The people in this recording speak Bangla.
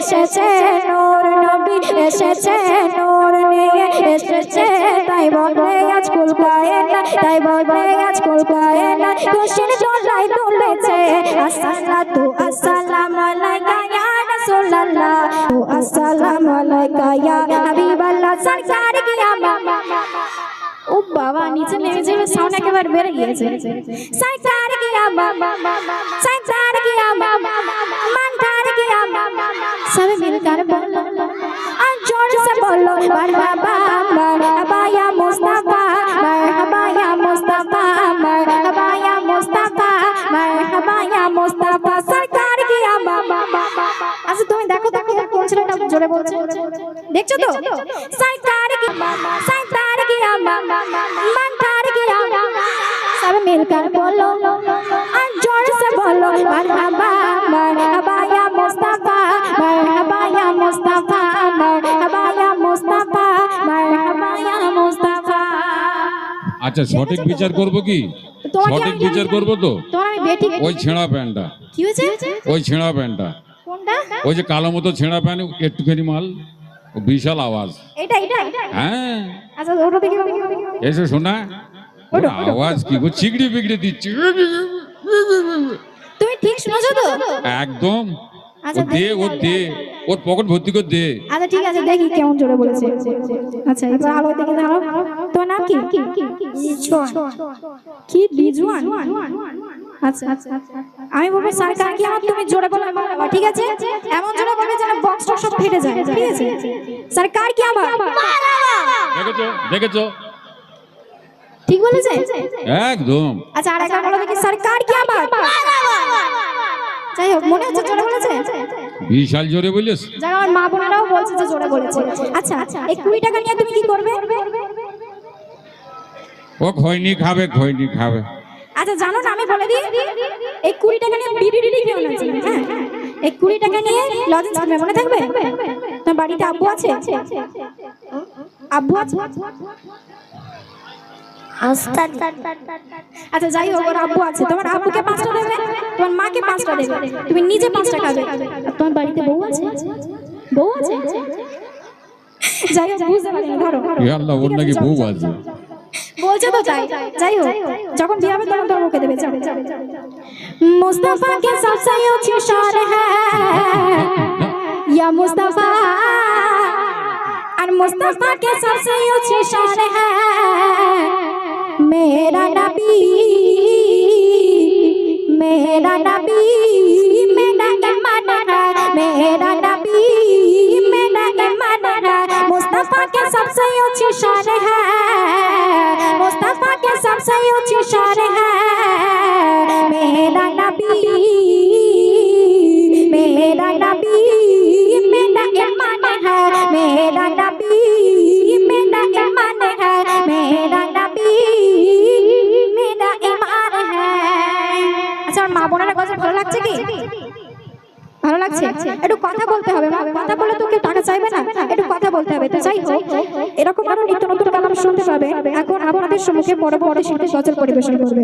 এসেছে নূর নবী, এসেছে নূর নিয়ে, এসেছে তাই বলে আজ কুলকায় না, তাই বলে আজ কুলকায় না। খুশির দোলাই তুলেছে, আসসালাতু আসসালামু আলাইকা ইয়া আসসালামু আলাইকা ইয়া হাবিবাল্লাহ, সরকার কি আমা ও বাবা, নিচে নেমে যাবে সাউন্ড একেবারে বেড়ে গিয়েছে। সরকার কি আমা সরকার কি আমা মানকার কি सब मिलकर बोलो और जोर से बोलो मरहबा मरहबा या मुस्तफा मरहबा या मुस्तफा मरहबा या मुस्तफा मरहबा या मुस्तफा सरकार की আচ্ছা তুমি দেখো দেখো কোন ছেলেটা জোরে বলছে দেখছ তো सरकार की सरकार की सरकार की सब मिलकर बोलो আচ্ছা সঠিক বিচার করব কি? সঠিক বিচার করব তো? ওই ছেঁড়া প্যান্টটা। কি হয়েছে? ওই ছেঁড়া প্যান্টটা। কোনটা? ওই যে কালো মতো ছেঁড়া প্যান্ট একটুখানি মাল ও বিশাল আওয়াজ। এটা এটা হ্যাঁ। আচ্ছা ওটা দেখি। এসে শোনা। আওয়াজ কি? গো চিগড়ি বিগড়ি দিচ্ছে। তুমি ঠিক শুনেছো তো? একদম। ও আচ্ছা, দে ও দে ওর পকেট ভর্তি করে দে। আচ্ছা ঠিক আছে দেখি কেমন জোরে বলেছে। আচ্ছা এবার আলো দেখে দাঁড়াও তোমার নাম কি? কি? রিজওয়ান আচ্ছা আচ্ছা আমি বলব সরকার কি আমার তুমি জোরে বলে বাবা ঠিক আছে? এমন জোরে বলবে যেন বক্স সব ফেটে যায় ঠিক আছে? সরকার কি আমার? দেখেছ? দেখেছ? ঠিক বলেছে? একদম। আচ্ছা আর একবার বলো দেখি সরকার কি আমার? যাই হোক মনে হচ্ছে জোরে বলেছে? বিশাল জোরে বলিস যারা আমার মা বোনেরাও বলছে যে জোরে বলেছে। আচ্ছা এই কুড়ি টাকা নিয়ে তুমি কি করবে? ও খৈনি খাবে খৈনি খাবে। আচ্ছা জানো না আমি বলে দিই এই কুড়ি টাকা নিয়ে বিড়ি খেও না হ্যাঁ? এই কুড়ি টাকা নিয়ে লজেন্স খাবে মনে থাকবে? তোমার বাড়িতে আব্বু আছে? আব্বু আছে? আচ্ছা যাই হোক ওর আব্বু আছে। তোমার আব্বুকে পাঁচটা দেবে তোমার মাকে পাঁচটা দেবে। তুমি নিজে পাঁচটা খাবে। তোমার বাড়িতে বউ আছে? বউ আছে? যাই যাই হোক যখন বিয়ে হবে তখন তোমার দেবে মুস্তাফা কে সবসে উঁচু শহর হ্যাঁ। ইয়া মুস্তাফা। আর মুস্তাফা কে সবসে উঁচু শহর হ্যাঁ। नबी मेरा नबी मेरा ईमान है मेरा नबी मेरा ईमान है मुस्तफा के सबसे ऊंची शान है मुस्तफा के सबसे ऊंची शान है কি? ভালো লাগছে? একটু কথা বলতে হবে মা। কথা বলে তো কেউ টাকা চাইবে না। একটু কথা বলতে হবে। তো যাই হোক এরকম আরও নিত্য নতুন কালাম শুনতে পাবে। এখন আপনাদের সম্মুখে বড় বড় শিল্পী সচল পরিবেশন করবে।